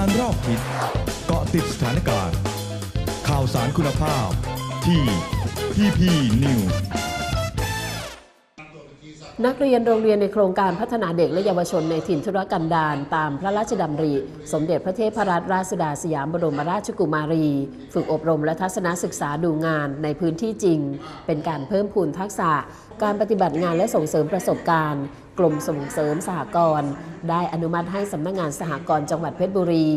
การรอบทิศเกาะติดสถานการณ์ ข่าวสารคุณภาพ ที่ PP News นักเรียนโรงเรียนในโครงการพัฒนาเด็กและเยาวชนในถิ่นธุรกันดารตามพระราชดำริ สมเด็จพระเทพรัตนราชสุดาสยามบรมราชกุมารี ฝึกอบรมและทัศนศึกษาดูงานในพื้นที่จริง เป็นการเพิ่มพูนทักษะ การปฏิบัติงานและส่งเสริมประสบการณ์ กรมส่งเสริมสหกรณ์ได้อนุมัติให้สำนักงานสหกรณ์จังหวัดเพชรบุรี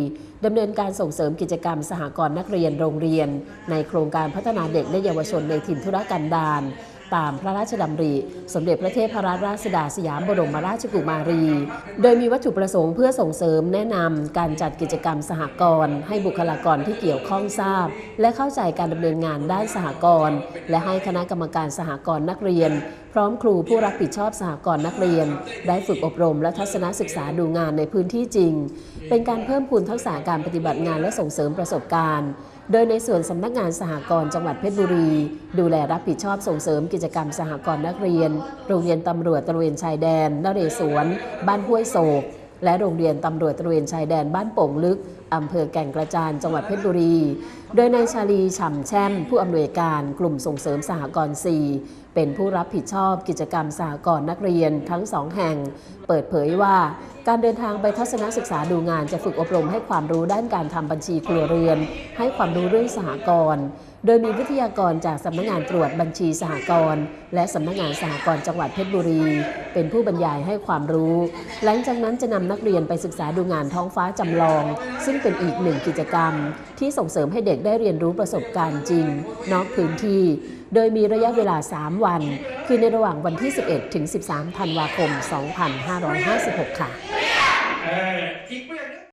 ดำเนินการส่งเสริมกิจกรรมสหกรณ์นักเรียนโรงเรียน ในโครงการพัฒนาเด็กและเยาวชนในถิ่นธุรกันดาร ตามพระราชดำริ สมเด็จพระเทพรัตนราชสุดาสยามบรมราชกุมารี โดยมีวัตถุประสงค์เพื่อส่งเสริมแนะนำการจัดกิจกรรมสหกรณ์ให้บุคลากรที่เกี่ยวข้องทราบ และเข้าใจการดำเนินงานด้านสหกรณ์และให้คณะกรรมการสหกรณ์นักเรียน พร้อมครูผู้รับผิดชอบสหกรณ์นักเรียน ได้ฝึกอบรมและทัศนศึกษาดูงานในพื้นที่จริง เป็นการเพิ่มพูนทักษะการปฏิบัติงานและส่งเสริมประสบการณ์ โดยในส่วนสำนักงานสหกรณ์จังหวัดเพชรบุรี ดูแลรับผิดชอบส่งเสริมกิจกรรมสหกรณ์นักเรียน โรงเรียนตำรวจตระเวนชายแดนนเรศวร บ้านห้วยโศก และโรงเรียนตำรวจตระเวนชายแดนบ้านโป่งลึกอำเภอแก่งกระจานจังหวัดเพชรบุรี โดยนายชาลีฉ่ำแช่ม ผู้อำนวยการกลุ่มส่งเสริมสหกรณ์ 4 เป็นผู้รับผิดชอบกิจกรรมสหกรณ์นักเรียนทั้งสองแห่ง เปิดเผยว่าการเดินทางไปทัศนศึกษาดูงานจะฝึกอบรมให้ความรู้ด้านการทำบัญชีครัวเรือน ให้ความรู้เรื่องสหกรณ์ โดยมีวิทยากรจากสำนักงานตรวจบัญชีสหกรณ์และสำนักงานสหกรณ์จังหวัดเพชรบุรี เป็นผู้บรรยายให้ความรู้ หลังจากนั้นจะนำนักเรียนไปศึกษาดูงานท้องฟ้าจำลอง ซึ่งเป็นอีกหนึ่งกิจกรรม ที่ส่งเสริมให้เด็กได้เรียนรู้ประสบการณ์จริง นอกพื้นที่ โดยมีระยะเวลา 3 วัน คือในระหว่างวันที่ 11 ถึง 13 ธันวาคม 2556 ค่ะ